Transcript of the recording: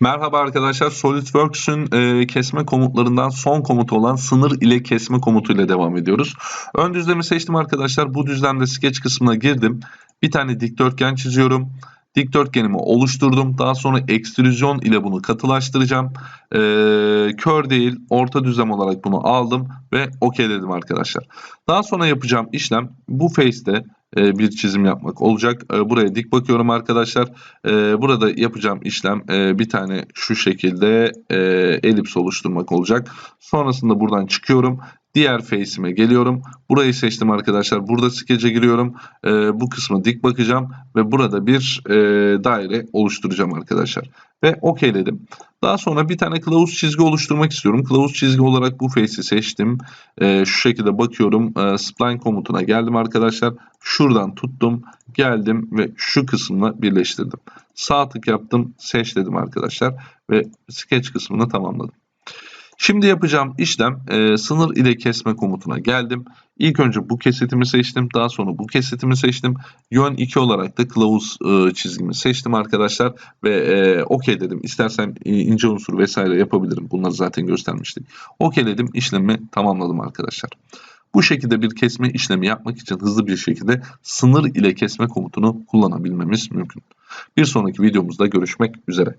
Merhaba arkadaşlar SolidWorks'ün e, kesme komutlarından son komut olan sınır ile kesme komutu ile devam ediyoruz. Ön düzlemi seçtim arkadaşlar. Bu düzlemde sketch kısmına girdim. Bir tane dikdörtgen çiziyorum. Dikdörtgenimi oluşturdum. Daha sonra ekstrüzyon ile bunu katılaştıracağım. E, kör değil orta düzlem olarak bunu aldım ve OK dedim arkadaşlar. Daha sonra yapacağım işlem bu face'te e, bir çizim yapmak olacak. E, buraya dik bakıyorum arkadaşlar. E, burada yapacağım işlem bir tane şu şekilde elips oluşturmak olacak. Sonrasında buradan çıkıyorum. Diğer face'ime geliyorum. Burayı seçtim arkadaşlar. Burada sketch'e giriyorum. E, bu kısmı dik bakacağım ve burada bir e, daire oluşturacağım arkadaşlar. Ve okeyledim. Daha sonra bir tane kılavuz çizgi oluşturmak istiyorum. Kılavuz çizgi olarak bu face'i seçtim. E, şu şekilde bakıyorum. E, spline komutuna geldim arkadaşlar. Şuradan tuttum. Geldim ve şu kısımla birleştirdim. Sağ tık yaptım. Seç dedim arkadaşlar. Ve sketch kısmını tamamladım. Şimdi yapacağım işlem e, sınır ile kesme komutuna geldim. İlk önce bu kesitimi seçtim. Daha sonra bu kesitimi seçtim. Yön 2 olarak da kılavuz e, çizgimi seçtim arkadaşlar. Ve e, OK dedim. İstersen e, ince unsur vesaire yapabilirim. Bunları zaten göstermiştik. OK dedim. işlemi tamamladım arkadaşlar. Bu şekilde bir kesme işlemi yapmak için hızlı bir şekilde sınır ile kesme komutunu kullanabilmemiz mümkün. Bir sonraki videomuzda görüşmek üzere.